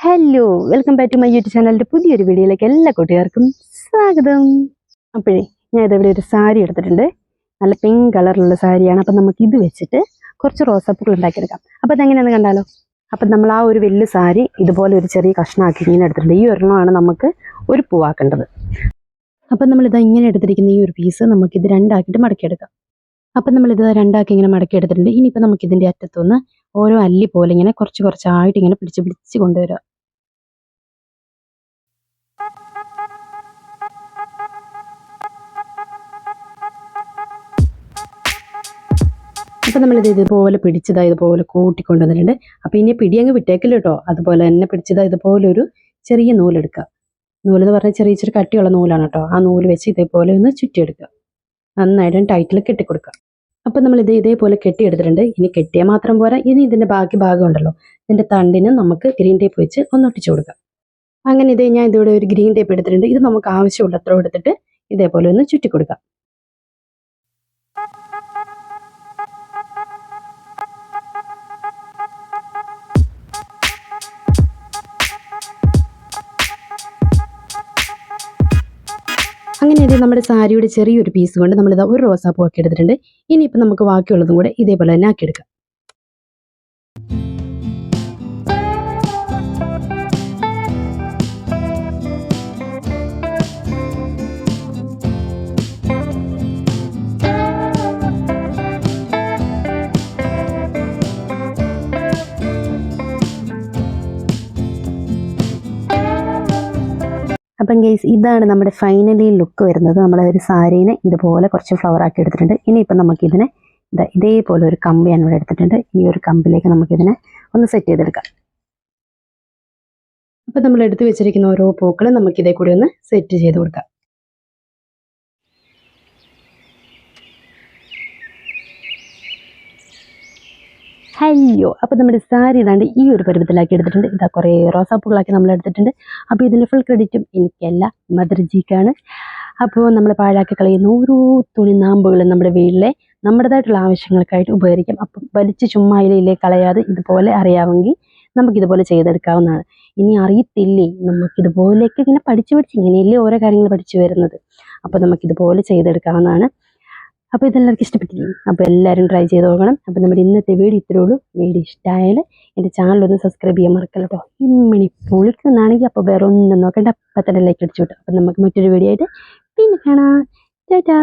Hello welcome back to my YouTube ചാനലിന്റെ പുതിയൊരു വീഡിയോയിലേക്ക് എല്ലാ കൂട്ടുകാർക്കും സ്വാഗതം. അപ്പോഴേ ഞാൻ ഇതവിടെ ഒരു സാരി എടുത്തിട്ടുണ്ട്. നല്ല പിങ്ക് കളറിലുള്ള സാരിയാണ്. അപ്പം നമുക്ക് ഇത് വെച്ചിട്ട് കുറച്ച് റോസാപ്പൂക്കൾ ഉണ്ടാക്കിയെടുക്കാം. അപ്പോൾ അതെങ്ങനെയാണെന്ന് കണ്ടാലോ? അപ്പം നമ്മൾ ആ ഒരു വലിയ സാരി ഇതുപോലെ ഒരു ചെറിയ കഷ്ണമാക്കി ഇങ്ങനെ എടുത്തിട്ടുണ്ട്. ഈ ഒരെണ്ണമാണ് നമുക്ക് ഒരു പൂവാക്കേണ്ടത്. അപ്പം നമ്മളിത് ഇങ്ങനെ എടുത്തിരിക്കുന്ന ഈ ഒരു പീസ് നമുക്കിത് രണ്ടാക്കിയിട്ട് മടക്കിയെടുക്കാം. അപ്പം നമ്മളിത് രണ്ടാക്കി ഇങ്ങനെ മടക്കി എടുത്തിട്ടുണ്ട് ഇനിയിപ്പോൾ നമുക്കിതിന്റെ അറ്റത്തുനിന്ന് ഓരോ അല്ലി പോലെ ഇങ്ങനെ കുറച്ച് കുറച്ചായിട്ട് ഇങ്ങനെ പിടിച്ച് പിടിച്ച് കൊണ്ടുവരിക അപ്പം നമ്മളിത് ഇതുപോലെ പിടിച്ചതാ ഇതുപോലെ കൂട്ടിക്കൊണ്ടുവന്നിട്ടുണ്ട്. അപ്പം ഇനി പിടി അങ്ങ് വിട്ടേക്കില്ല കേട്ടോ. അതുപോലെ തന്നെ പിടിച്ചതാ ഇതുപോലെ ഒരു ചെറിയ നൂലെടുക്കുക നൂലെന്ന് പറഞ്ഞാൽ ചെറിയ ചെറിയ കട്ടിയുള്ള നൂലാണ് കേട്ടോ. ആ നൂൽ വെച്ച് ഇതേപോലെ ഒന്ന് ചുറ്റിയെടുക്കുക നന്നായിട്ട് ടൈറ്റിൽ കെട്ടിക്കൊടുക്കുക അപ്പം നമ്മൾ ഇത് ഇതേപോലെ കെട്ടിയെടുത്തിട്ടുണ്ട്. ഇനി കെട്ടിയാൽ മാത്രം പോരാ. ഇനി ഇതിന്റെ ബാക്കി ഭാഗം ഉണ്ടല്ലോ. ഇതിന്റെ തണ്ടിന് നമുക്ക് ഗ്രീൻ ടേപ്പ് വെച്ച് ഒന്ന് ഒട്ടിച്ചു കൊടുക്കാം. അങ്ങനെ ഇതേ ഞാൻ ഇതിവിടെ ഒരു ഗ്രീൻ ടേപ്പ് എടുത്തിട്ടുണ്ട്. ഇത് നമുക്ക് ആവശ്യമുള്ള അത്ര എടുത്തിട്ട് ഇതേപോലെ ഒന്ന് ചുറ്റി കൊടുക്കാം. അങ്ങനെ ഇത് നമ്മുടെ സാരിയുടെ ചെറിയൊരു പീസ് കൊണ്ട് നമ്മളിത് ഒരു റോസാപ്പൂ ആക്കി എടുത്തിട്ടുണ്ട്. ഇനിയിപ്പോൾ നമുക്ക് ബാക്കിയുള്ളതും കൂടെ ഇതേപോലെ തന്നെ ആക്കിയെടുക്കാം. അപ്പം ഗെയ്സ് ഇതാണ് നമ്മുടെ ഫൈനലി ലുക്ക് വരുന്നത്. നമ്മുടെ ഒരു സാരീനെ ഇതുപോലെ കുറച്ച് ഫ്ലവർ ആക്കി എടുത്തിട്ടുണ്ട്. ഇനിയിപ്പം നമുക്കിതിനെ ഇതാ ഇതേപോലെ ഒരു കമ്പിയാണ് ഇവിടെ എടുത്തിട്ടുണ്ട്. ഈ ഒരു കമ്പിലേക്ക് നമുക്കിതിനെ ഒന്ന് സെറ്റ് ചെയ്തെടുക്കാം. അപ്പം നമ്മൾ എടുത്തു വെച്ചിരിക്കുന്ന ഓരോ പൂക്കളും നമുക്കിതേ കൂടി ഒന്ന് സെറ്റ് ചെയ്ത് കൊടുക്കാം. ഹയ്യോ അപ്പം നമ്മുടെ സാരി ഇതാണ്ട് ഈ ഒരു പരുവത്തിലാക്കി എടുത്തിട്ടുണ്ട്. ഇതാ കുറേ റോസാപ്പൂക്കളാക്കി നമ്മൾ എടുത്തിട്ടുണ്ട്. അപ്പോൾ ഇതിന്റെ ഫുൾ ക്രെഡിറ്റും എനിക്കല്ല മദർജിക്കാണ് അപ്പോൾ നമ്മൾ പാഴാക്കി കളയുന്ന ഓരോ തുണി നാമ്പുകളും നമ്മുടെ വീട്ടിലെ നമ്മുടേതായിട്ടുള്ള ആവശ്യങ്ങൾക്കായിട്ട് ഉപകരിക്കാം. അപ്പം വലിച്ച് ചുമ്മാ ഇലയിലേ കളയാതെ ഇതുപോലെ അറിയാമെങ്കിൽ നമുക്കിതുപോലെ ചെയ്തെടുക്കാവുന്നതാണ്. ഇനി അറിയത്തില്ലേ നമുക്കിതുപോലെയൊക്കെ ഇങ്ങനെ പഠിച്ചു പഠിച്ച് ഇങ്ങനെയല്ലേ ഓരോ കാര്യങ്ങൾ പഠിച്ചു വരുന്നത്. അപ്പോൾ നമുക്കിതുപോലെ ചെയ്തെടുക്കാവുന്നതാണ്. അപ്പോൾ ഇതെല്ലാവർക്കും ഇഷ്ടപ്പെട്ടില്ലേ? അപ്പോൾ എല്ലാവരും ട്രൈ ചെയ്ത് നോക്കണം. അപ്പോൾ നമ്മുടെ ഇന്നത്തെ വീഡിയോ ഇത്രേ ഉള്ളൂ. വീഡിയോ ഇഷ്ടമായാൽ എന്റെ ഒന്ന് സബ്സ്ക്രൈബ് ചെയ്യാൻ മറക്കല്ല കേട്ടോ ഇമ്മണി പൊളിക്കുന്നതാണെങ്കിൽ അപ്പോൾ വേറെ ഒന്നും നോക്കണ്ട. അപ്പം തന്നെ ലൈക്ക് അടിച്ചു വിട്ടു. അപ്പം നമുക്ക് മറ്റൊരു വീഡിയോ ആയിട്ട് പിന്നെ കാണാം. ടാറ്റാ.